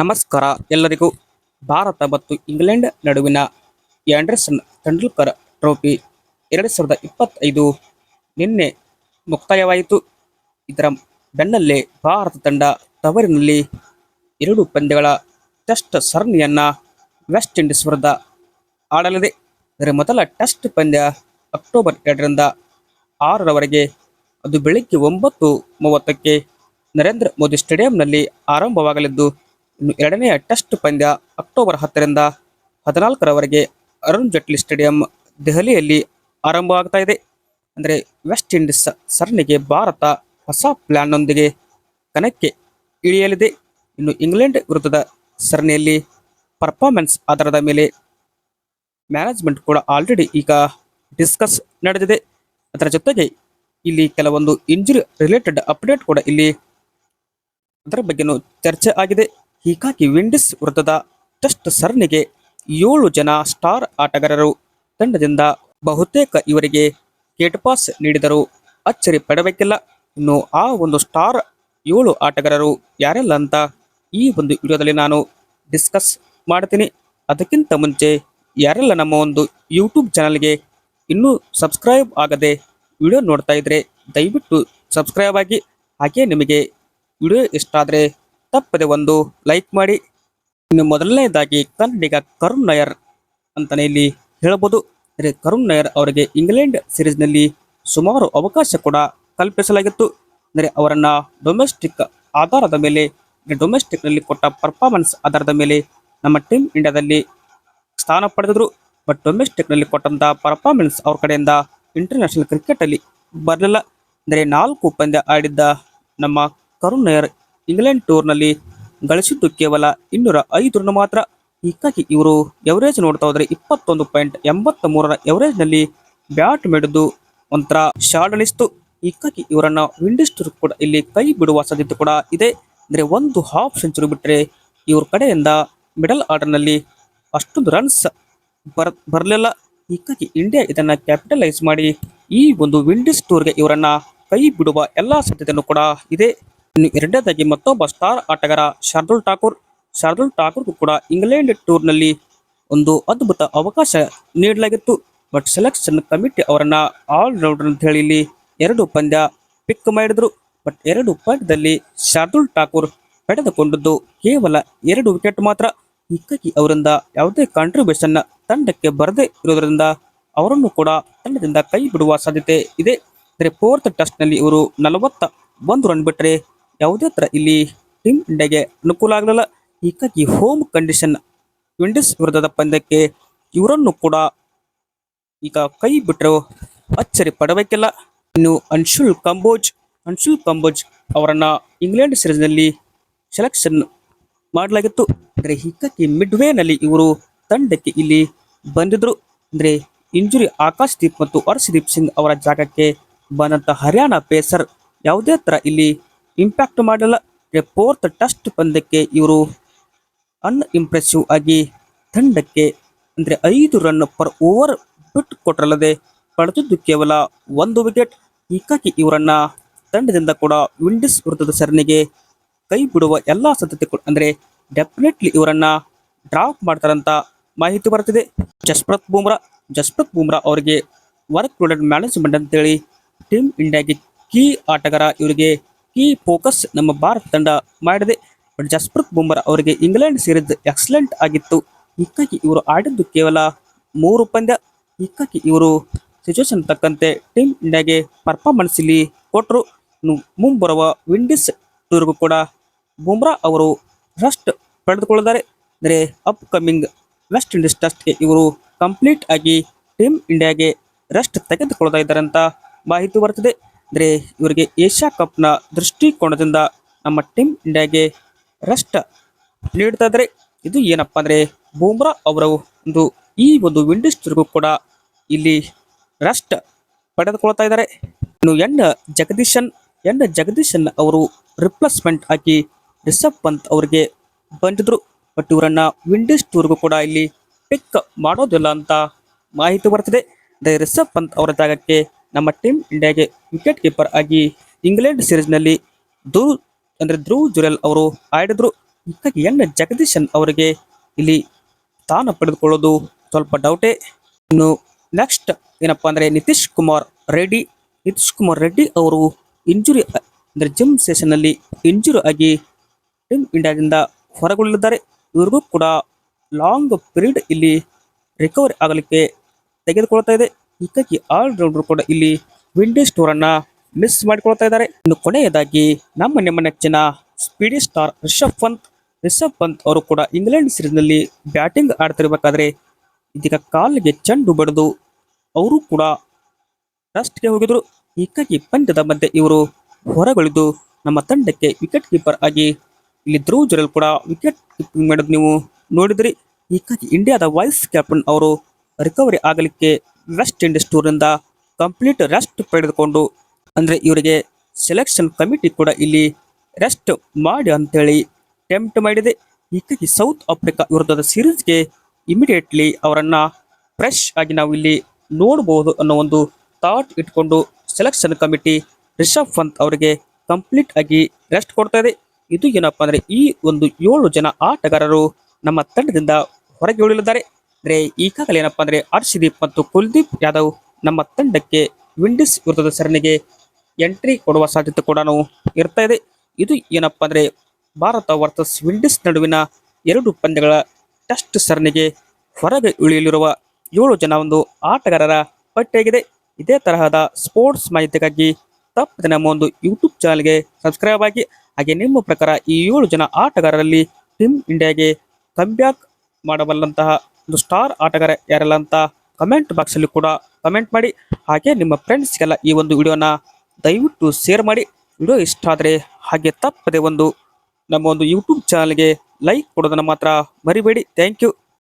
ನಮಸ್ಕಾರ ಎಲ್ಲರಿಗೂ. ಭಾರತ ಮತ್ತು ಇಂಗ್ಲೆಂಡ್ ನಡುವಿನ ಆ್ಯಂಡರ್ಸನ್ ತೆಂಡೂಲ್ಕರ್ ಟ್ರೋಫಿ ಎರಡು ಸಾವಿರದ ಇಪ್ಪತ್ತೈದು ನಿನ್ನೆ ಮುಕ್ತಾಯವಾಯಿತು. ಇದರ ಬೆನ್ನಲ್ಲೇ ಭಾರತ ತಂಡ ತವರಿನಲ್ಲಿ ಎರಡು ಪಂದ್ಯಗಳ ಟೆಸ್ಟ್ ಸರಣಿಯನ್ನು ವೆಸ್ಟ್ ಇಂಡೀಸ್ ವಿರುದ್ಧ ಆಡಲಿದೆ. ಇದರ ಮೊದಲ ಟೆಸ್ಟ್ ಪಂದ್ಯ ಅಕ್ಟೋಬರ್ ಎರಡರಿಂದ ಆರರವರೆಗೆ. ಅದು ಬೆಳಿಗ್ಗೆ ಒಂಬತ್ತು ಮೂವತ್ತಕ್ಕೆ ನರೇಂದ್ರ ಮೋದಿ ಸ್ಟೇಡಿಯಂನಲ್ಲಿ ಆರಂಭವಾಗಲಿದ್ದು ಎರಡನೆಯ ಟೆಸ್ಟ್ ಪಂದ್ಯ ಅಕ್ಟೋಬರ್ ಹತ್ತರಿಂದ ಹದಿನಾಲ್ಕರವರೆಗೆ ಅರುಣ್ ಜೇಟ್ಲಿ ಸ್ಟೇಡಿಯಂ ದೆಹಲಿಯಲ್ಲಿ ಆರಂಭವಾಗ್ತಾ ಇದೆ. ಅಂದರೆ ವೆಸ್ಟ್ ಇಂಡೀಸ್ ಸರಣಿಗೆ ಭಾರತ ಹೊಸ ಪ್ಲ್ಯಾನ್ನೊಂದಿಗೆ ಕಣಕ್ಕೆ ಇಳಿಯಲಿದೆ. ಇನ್ನು ಇಂಗ್ಲೆಂಡ್ ವಿರುದ್ಧದ ಸರಣಿಯಲ್ಲಿ ಪರ್ಫಾರ್ಮೆನ್ಸ್ ಆಧಾರದ ಮೇಲೆ ಮ್ಯಾನೇಜ್ಮೆಂಟ್ ಕೂಡ ಆಲ್ರೆಡಿ ಈಗ ಡಿಸ್ಕಸ್ ನಡೆದಿದೆ. ಅದರ ಜೊತೆಗೆ ಇಲ್ಲಿ ಕೆಲವೊಂದು ಇಂಜುರಿ ರಿಲೇಟೆಡ್ ಅಪ್ಡೇಟ್ ಕೂಡ ಇಲ್ಲಿ ಅದರ ಬಗ್ಗೆನೂ ಚರ್ಚೆ ಆಗಿದೆ. ಹೀಗಾಗಿ ವಿಂಡೀಸ್ ವೃತ್ತದ ಟೆಸ್ಟ್ ಸರಣಿಗೆ ಏಳು ಜನ ಸ್ಟಾರ್ ಆಟಗಾರರು ತಂಡದಿಂದ ಬಹುತೇಕ ಇವರಿಗೆ ಗೇಟ್ ಪಾಸ್ ನೀಡಿದರು. ಅಚ್ಚರಿ ಪಡಬೇಕಿಲ್ಲ. ಇನ್ನು ಆ ಒಂದು ಸ್ಟಾರ್ ಏಳು ಆಟಗಾರರು ಯಾರೆಲ್ಲ ಅಂತ ಈ ಒಂದು ವಿಡಿಯೋದಲ್ಲಿ ನಾನು ಡಿಸ್ಕಸ್ ಮಾಡ್ತೀನಿ. ಅದಕ್ಕಿಂತ ಮುಂಚೆ ಯಾರೆಲ್ಲ ನಮ್ಮ ಒಂದು ಯೂಟ್ಯೂಬ್ ಚಾನಲ್ಗೆ ಇನ್ನೂ ಸಬ್ಸ್ಕ್ರೈಬ್ ಆಗದೆ ವಿಡಿಯೋ ನೋಡ್ತಾ ಇದ್ರೆ ದಯವಿಟ್ಟು ಸಬ್ಸ್ಕ್ರೈಬ್ ಆಗಿ. ಹಾಗೆ ನಿಮಗೆ ವಿಡಿಯೋ ಇಷ್ಟ ಆದರೆ ತಪ್ಪದೆ ಒಂದು ಲೈಕ್ ಮಾಡಿ. ಇನ್ನು ಮೊದಲನೇದಾಗಿ ಕನ್ನಡಿಗ ಕರುಣ್ ನಯರ್ ಅಂತಲೇ ಇಲ್ಲಿ ಹೇಳಬಹುದು. ಅಂದರೆ ಕರುಣ್ ನಯರ್ ಅವರಿಗೆ ಇಂಗ್ಲೆಂಡ್ ಸಿರೀಸ್ನಲ್ಲಿ ಸುಮಾರು ಅವಕಾಶ ಕೂಡ ಕಲ್ಪಿಸಲಾಗಿತ್ತು. ಅಂದರೆ ಅವರನ್ನ ಡೊಮೆಸ್ಟಿಕ್ ಆಧಾರದ ಮೇಲೆ ಡೊಮೆಸ್ಟಿಕ್ನಲ್ಲಿ ಕೊಟ್ಟ ಪರ್ಫಾರ್ಮೆನ್ಸ್ ಆಧಾರದ ಮೇಲೆ ನಮ್ಮ ಟೀಮ್ ಇಂಡಿಯಾದಲ್ಲಿ ಸ್ಥಾನ ಪಡೆದಿದ್ರು. ಬಟ್ ಡೊಮೆಸ್ಟಿಕ್ನಲ್ಲಿ ಕೊಟ್ಟಂತ ಪರ್ಫಾರ್ಮೆನ್ಸ್ ಅವ್ರ ಕಡೆಯಿಂದ ಇಂಟರ್ನ್ಯಾಷನಲ್ ಕ್ರಿಕೆಟಲ್ಲಿ ಬರಲಿಲ್ಲ. ಅಂದರೆ ನಾಲ್ಕು ಪಂದ್ಯ ಆಡಿದ್ದ ನಮ್ಮ ಕರುಣ್ ನಾಯರ್ ಇಂಗ್ಲೆಂಡ್ ಟೂರ್ನಲ್ಲಿ ಗಳಿಸಿದ್ದು ಕೇವಲ ಇನ್ನೂರ ಐದು ರನ್ ಮಾತ್ರ. ಹೀಗಾಗಿ ಇವರು ಎವರೇಜ್ ನೋಡ್ತಾ ಹೋದರೆ ಇಪ್ಪತ್ತೊಂದು ಪಾಯಿಂಟ್ ಎಂಬತ್ತ ಮೂರರ ಎವರೇಜ್ನಲ್ಲಿ ಬ್ಯಾಟ್ ಮಾಡಿದ್ದು ಒಂಥರ ಶಾರ್ಟ್ ಅನಿಸ್ತು ಹೀಗಾಗಿ ಇವರನ್ನ ವಿಂಡೀಸ್ ಟೂರ್ ಕೂಡ ಇಲ್ಲಿ ಕೈ ಬಿಡುವ ಸಾಧ್ಯತೆ ಕೂಡ ಇದೆ. ಅಂದ್ರೆ ಒಂದು ಹಾಫ್ ಸೆಂಚುರಿ ಬಿಟ್ಟರೆ ಇವ್ರ ಕಡೆಯಿಂದ ಮಿಡಲ್ ಆರ್ಡರ್ನಲ್ಲಿ ಅಷ್ಟೊಂದು ರನ್ಸ್ ಬರ, ಬರಲಿಲ್ಲ. ಹೀಗಾಗಿ ಇಂಡಿಯಾ ಇದನ್ನ ಕ್ಯಾಪಿಟಲೈಸ್ ಮಾಡಿ ಈ ಒಂದು ವಿಂಡೀಸ್ ಟೂರ್ಗೆ ಇವರನ್ನ ಕೈ ಬಿಡುವ ಎಲ್ಲ ಸಾಧ್ಯತೆಯನ್ನು ಕೂಡ ಇದೆ. ಇನ್ನು ಎರಡನೇದಾಗಿ ಮತ್ತೊಬ್ಬ ಸ್ಟಾರ್ ಆಟಗಾರ ಶಾರ್ದುಲ್ ಠಾಕೂರ್. ಶಾರ್ದುಲ್ ಠಾಕೂರ್ಗೂ ಕೂಡ ಇಂಗ್ಲೆಂಡ್ ಟೂರ್ನಲ್ಲಿ ಒಂದು ಅದ್ಭುತ ಅವಕಾಶ ನೀಡಲಾಗಿತ್ತು. ಬಟ್ ಸೆಲೆಕ್ಷನ್ ಕಮಿಟಿ ಅವರನ್ನ ಆಲ್ರೌಂಡರ್ ಅಂತ ಹೇಳಿ ಇಲ್ಲಿ ಎರಡು ಪಂದ್ಯ ಪಿಕ್ ಮಾಡಿದ್ರು. ಬಟ್ ಎರಡು ಪಂದ್ಯದಲ್ಲಿ ಶಾರ್ದುಲ್ ಠಾಕೂರ್ ಪಡೆದುಕೊಂಡದ್ದು ಕೇವಲ ಎರಡು ವಿಕೆಟ್ ಮಾತ್ರ. ಹೀಗಾಗಿ ಅವರಿಂದ ಯಾವುದೇ ಕಾಂಟ್ರಿಬ್ಯೂಷನ್ ತಂಡಕ್ಕೆ ಬರದೇ ಇರುವುದರಿಂದ ಅವರನ್ನು ಕೂಡ ತಂಡದಿಂದ ಕೈ ಬಿಡುವ ಸಾಧ್ಯತೆ ಇದೆ. ಅಂದರೆ ಫೋರ್ತ್ ಟೆಸ್ಟ್ನಲ್ಲಿ ಇವರು ನಲವತ್ತ ಒಂದು ರನ್ ಬಿಟ್ಟರೆ ಯಾವುದೇ ಥರ ಇಲ್ಲಿ ಟೀಮ್ ಇಂಡಿಯಾಗೆ ಅನುಕೂಲ ಆಗಲಿಲ್ಲ. ಹೀಗಾಗಿ ಹೋಮ್ ಕಂಡೀಷನ್ ವಿಂಡೀಸ್ ವಿರುದ್ಧದ ಪಂದ್ಯಕ್ಕೆ ಇವರನ್ನು ಕೂಡ ಈಗ ಕೈ ಬಿಟ್ಟರು ಅಚ್ಚರಿ ಪಡಬೇಕಿಲ್ಲ. ಇನ್ನು ಅನ್ಶುಲ್ ಕಂಬೋಜ್ ಅನ್ಶುಲ್ ಕಂಬೋಜ್ ಅವರನ್ನ ಇಂಗ್ಲೆಂಡ್ ಸಿರೀಸ್ನಲ್ಲಿ ಸೆಲೆಕ್ಷನ್ ಮಾಡಲಾಗಿತ್ತು. ಅಂದರೆ ಹೀಗಾಗಿ ಮಿಡ್ವೇನಲ್ಲಿ ಇವರು ತಂಡಕ್ಕೆ ಇಲ್ಲಿ ಬಂದಿದ್ರು. ಅಂದರೆ ಇಂಜುರಿ ಆಕಾಶ್ ದೀಪ್ ಮತ್ತು ಹರ್ಷದೀಪ್ ಸಿಂಗ್ ಅವರ ಜಾಗಕ್ಕೆ ಬಂದಂಥ ಹರಿಯಾಣ ಪೇಸರ್ ಯಾವುದೇ ತರ ಇಲ್ಲಿ ಇಂಪ್ಯಾಕ್ಟ್ ಮಾಡಲ್ಲ. ಫೋರ್ತ್ ಟೆಸ್ಟ್ ಪಂದ್ಯಕ್ಕೆ ಇವರು ಅನ್ ಇಂಪ್ರೆಸಿವ್ ಆಗಿ ತಂಡಕ್ಕೆ ಅಂದರೆ ಐದು ರನ್ ಪರ್ ಓವರ್ ಬಿಟ್ಟು ಕೊಟ್ಟರಲ್ಲದೆ ಪಡೆದಿದ್ದು ಕೇವಲ ಒಂದು ವಿಕೆಟ್ ಹೀಗಾಗಿ ಇವರನ್ನ ತಂಡದಿಂದ ಕೂಡ ವಿಂಡೀಸ್ ವೃತ್ತದ ಸರಣಿಗೆ ಕೈ ಬಿಡುವ ಎಲ್ಲ ಸಾಧ್ಯತೆ ಅಂದರೆ ಡೆಫಿನೆಟ್ಲಿ ಇವರನ್ನ ಡ್ರಾಪ್ ಮಾಡ್ತಾರಂತ ಮಾಹಿತಿ ಬರ್ತಿದೆ ಜಸ್ಪ್ರತ್ ಬೂಮ್ರಾ ಜಸ್ಪ್ರತ್ ಬೂಮ್ರಾ ಅವರಿಗೆ ವರ್ಕ್ ಲೋಡೆಡ್ ಮ್ಯಾನೇಜ್ಮೆಂಟ್ ಅಂತೇಳಿ ಟೀಮ್ ಇಂಡಿಯಾಗೆ ಕೀ ಆಟಗಾರ ಇವರಿಗೆ ಕೀ ಫೋಕಸ್ ನಮ್ಮ ಭಾರತ ತಂಡ ಮಾಡಿದೆ. ಬಟ್ ಜಸ್ಪ್ರೀತ್ ಬುಮ್ರಾ ಅವರಿಗೆ ಇಂಗ್ಲೆಂಡ್ ಸೇರಿದ್ದು ಎಕ್ಸಲೆಂಟ್ ಆಗಿತ್ತು. ಹೀಗಾಗಿ ಇವರು ಆಡಿದ್ದು ಕೇವಲ ಮೂರು ಪಂದ್ಯ. ಹೀಗಾಗಿ ಇವರು ಸಿಚುವೇಶನ್ ತಕ್ಕಂತೆ ಟೀಮ್ ಇಂಡಿಯಾಗೆ ಪರ್ಫಾರ್ಮೆನ್ಸ್ ಇಲ್ಲಿ ಕೊಟ್ಟರು ಮುಂಬರುವ ವಿಂಡೀಸ್ ಟೂರ್ಗೂ ಕೂಡ ಬುಮ್ರಾ ಅವರು ರೆಸ್ಟ್ ಪಡೆದುಕೊಳ್ಳಿದ್ದಾರೆ ಅಂದರೆ ಅಪ್ ಕಮಿಂಗ್ ವೆಸ್ಟ್ ಇಂಡೀಸ್ ಟೆಸ್ಟ್ಗೆ ಇವರು ಕಂಪ್ಲೀಟ್ ಆಗಿ ಟೀಮ್ ಇಂಡಿಯಾಗೆ ರೆಸ್ಟ್ ತೆಗೆದುಕೊಳ್ತಾ ಇದ್ದಾರೆ ಅಂತ ಮಾಹಿತಿ ಬರ್ತದೆ ಅಂದರೆ ಇವರಿಗೆ ಏಷ್ಯಾ ಕಪ್ನ ದೃಷ್ಟಿಕೋನದಿಂದ ನಮ್ಮ ಟೀಮ್ ಇಂಡಿಯಾಗೆ ರೆಸ್ಟ್ ನೀಡ್ತಾ ಇದ್ದಾರೆ ಇದು ಏನಪ್ಪ ಅಂದರೆ ಬೂಮ್ರಾ ಅವರ ಒಂದು ಈ ಒಂದು ವಿಂಡೀಸ್ ಟೂರ್ಗೂ ಕೂಡ ಇಲ್ಲಿ ರೆಸ್ಟ್ ಪಡೆದುಕೊಳ್ತಾ ಇದ್ದಾರೆ ಇನ್ನು ಎನ್ ಜಗದೀಶನ್ ಎನ್ ಜಗದೀಶನ್ ಅವರು ರಿಪ್ಲೇಸ್ಮೆಂಟ್ ಆಗಿ ರಿಷಬ್ ಪಂತ್ ಅವರಿಗೆ ಬಂದಿದ್ರು. ಬಟ್ ಇವರನ್ನ ವಿಂಡೀಸ್ ಟೂರ್ಗೂ ಕೂಡ ಇಲ್ಲಿ ಪಿಕ್ ಮಾಡೋದಿಲ್ಲ ಅಂತ ಮಾಹಿತಿ ಬರ್ತಿದೆ. ರಿಷಬ್ ಪಂತ್ ಅವರ ಜಾಗಕ್ಕೆ ನಮ್ಮ ಟೀಮ್ ಇಂಡಿಯಾಗೆ ವಿಕೆಟ್ ಕೀಪರ್ ಆಗಿ ಇಂಗ್ಲೆಂಡ್ ಸೀರೀಸ್ನಲ್ಲಿ ಧ್ರುವ್ ಅಂದ್ರೆ ಧ್ರುವ್ ಜುರೆಲ್ ಅವರು ಆಡಿದ್ರು. ಹೀಗಾಗಿ ಎನ್ ಜಗದೀಶನ್ ಅವರಿಗೆ ಇಲ್ಲಿ ಸ್ಥಾನ ಪಡೆದುಕೊಳ್ಳೋದು ಸ್ವಲ್ಪ ಡೌಟೇ. ಇನ್ನು ನೆಕ್ಸ್ಟ್ ಏನಪ್ಪ ಅಂದರೆ ನಿತೀಶ್ ಕುಮಾರ್ ರೆಡ್ಡಿ. ನಿತೀಶ್ ಕುಮಾರ್ ರೆಡ್ಡಿ ಅವರು ಇಂಜುರಿ, ಅಂದ್ರೆ ಜಿಮ್ ಸೆಷನ್ನಲ್ಲಿ ಇಂಜುರಿ ಆಗಿ ಟೀಮ್ ಇಂಡಿಯಾದಿಂದ ಹೊರಗೊಳ್ಳಲಿದ್ದಾರೆ ಇವ್ರಿಗೂ ಕೂಡ ಲಾಂಗ್ ಪೀರಿಯಡ್ ಇಲ್ಲಿ ರಿಕವರಿ ಆಗಲಿಕ್ಕೆ ತೆಗೆದುಕೊಳ್ತಾ ಇದೆ. ಹೀಗಾಗಿ ಆಲ್ರೌಂಡರ್ ಕೂಡ ಇಲ್ಲಿ ವಿಂಡೀಸ್ ಸ್ಟೋರ್ ಅನ್ನ ಮಿಸ್ ಮಾಡಿಕೊಳ್ತಾ ಇದ್ದಾರೆ. ಇನ್ನು ಕೊನೆಯದಾಗಿ ನಮ್ಮ ನಿಮ್ಮ ನೆಚ್ಚಿನ ಸ್ಪೀಡಿ ಸ್ಟಾರ್ ರಿಷಬ್ ಪಂತ್ ರಿಷಬ್ ಪಂತ್ ಅವರು ಕೂಡ ಇಂಗ್ಲೆಂಡ್ ಸೀರೀಸ್ನಲ್ಲಿ ಬ್ಯಾಟಿಂಗ್ ಆಡ್ತಿರ್ಬೇಕಾದ್ರೆ ಇದೀಗ ಕಾಲಿಗೆ ಚೆಂಡು ಬಡಿದು ಅವರು ಕೂಡ ರೆಸ್ಟ್ಗೆ ಹೋಗಿದ್ರು. ಹೀಗಾಗಿ ಪಂದ್ಯದ ಮಧ್ಯೆ ಇವರು ಹೊರಗುಳಿದು ನಮ್ಮ ತಂಡಕ್ಕೆ ವಿಕೆಟ್ ಕೀಪರ್ ಆಗಿ ಇಲ್ಲಿ ಧ್ರುವ ಜುರಲ್ ಕೂಡ ವಿಕೆಟ್ ಕೀಪಿಂಗ್ ಮಾಡೋದು ನೀವು ನೋಡಿದ್ರಿ. ಹೀಗಾಗಿ ಇಂಡಿಯಾದ ವೈಸ್ ಕ್ಯಾಪ್ಟನ್ ಅವರು ರಿಕವರಿ ಆಗಲಿಕ್ಕೆ ವೆಸ್ಟ್ ಇಂಡೀಸ್ ಟೂರ್ನಿಂದ ಕಂಪ್ಲೀಟ್ ರೆಸ್ಟ್ ಪಡೆದುಕೊಂಡು, ಅಂದ್ರೆ ಇವರಿಗೆ ಸೆಲೆಕ್ಷನ್ ಕಮಿಟಿ ಕೂಡ ಇಲ್ಲಿ ರೆಸ್ಟ್ ಮಾಡಿ ಅಂತೇಳಿ ಟೆಂಪ್ಟ್ ಮಾಡಿದೆ. ಹೀಗಾಗಿ ಸೌತ್ ಆಫ್ರಿಕಾ ವಿರುದ್ಧದ ಸೀರೀಸ್ಗೆ ಇಮಿಡಿಯೇಟ್ಲಿ ಅವರನ್ನು ಫ್ರೆಶ್ ಆಗಿ ನಾವು ಇಲ್ಲಿ ನೋಡಬಹುದು ಅನ್ನೋ ಒಂದು ಥಾಟ್ ಇಟ್ಕೊಂಡು ಸೆಲೆಕ್ಷನ್ ಕಮಿಟಿ ರಿಷಬ್ ಪಂತ್ ಅವರಿಗೆ ಕಂಪ್ಲೀಟ್ ಆಗಿ ರೆಸ್ಟ್ ಕೊಡ್ತಾ ಇದೆ. ಇದು ಏನಪ್ಪಾ ಅಂದ್ರೆ ಈ ಒಂದು ಏಳು ಜನ ಆಟಗಾರರು ನಮ್ಮ ತಂಡದಿಂದ ಹೊರಗೆ ಉಳಿಲಿದ್ದಾರೆ. ಅಂದ್ರೆ ಈಗಾಗಲೇ ಏನಪ್ಪಾ ಅಂದ್ರೆ ಹರ್ಷದೀಪ್ ಮತ್ತು ಕುಲ್ದೀಪ್ ಯಾದವ್ ನಮ್ಮ ತಂಡಕ್ಕೆ ವಿಂಡೀಸ್ ವಿರುದ್ಧದ ಸರಣಿಗೆ ಎಂಟ್ರಿ ಕೊಡುವ ಸಾಧ್ಯತೆ ಕೂಡ ಇರ್ತಾ ಇದೆ. ಇದು ಏನಪ್ಪಾ ಅಂದ್ರೆ ಭಾರತ ವರ್ಸಸ್ ವಿಂಡೀಸ್ ನಡುವಿನ ಎರಡು ಪಂದ್ಯಗಳ ಟೆಸ್ಟ್ ಸರಣಿಗೆ ಹೊರಗೆ ಉಳಿಯಲಿರುವ ಏಳು ಜನ ಒಂದು ಆಟಗಾರರ ಪಟ್ಟಿಯಾಗಿದೆ. ಇದೇ ತರಹದ ಸ್ಪೋರ್ಟ್ಸ್ ಮಾಹಿತಿಗಾಗಿ ತಪ್ಪದೆ ನಮ್ಮ ಒಂದು ಯೂಟ್ಯೂಬ್ ಚಾನಲ್ಗೆ ಸಬ್ಸ್ಕ್ರೈಬ್ ಆಗಿ, ಹಾಗೆ ನಿಮ್ಮ ಪ್ರಕಾರ ಈ ಏಳು ಜನ ಆಟಗಾರರಲ್ಲಿ ಟೀಮ್ ಇಂಡಿಯಾಗೆ ಕಂಬ್ಯಾಕ್ ಮಾಡಬಲ್ಲಂತಹ ಒಂದು ಸ್ಟಾರ್ ಆಟಗಾರ ಯಾರೆಲ್ಲ ಅಂತ ಕಮೆಂಟ್ ಬಾಕ್ಸಲ್ಲಿ ಕೂಡ ಕಮೆಂಟ್ ಮಾಡಿ. ಹಾಗೆ ನಿಮ್ಮ ಫ್ರೆಂಡ್ಸ್ಗೆಲ್ಲ ಈ ಒಂದು ವಿಡಿಯೋನ ದಯವಿಟ್ಟು ಶೇರ್ ಮಾಡಿ. ವಿಡಿಯೋ ಇಷ್ಟ ಆದರೆ ಹಾಗೆ ತಪ್ಪದೆ ಒಂದು ನಮ್ಮ ಒಂದು ಯೂಟ್ಯೂಬ್ ಚಾನಲ್ಗೆ ಲೈಕ್ ಕೊಡೋದನ್ನು ಮಾತ್ರ ಮರಿಬೇಡಿ. Thank you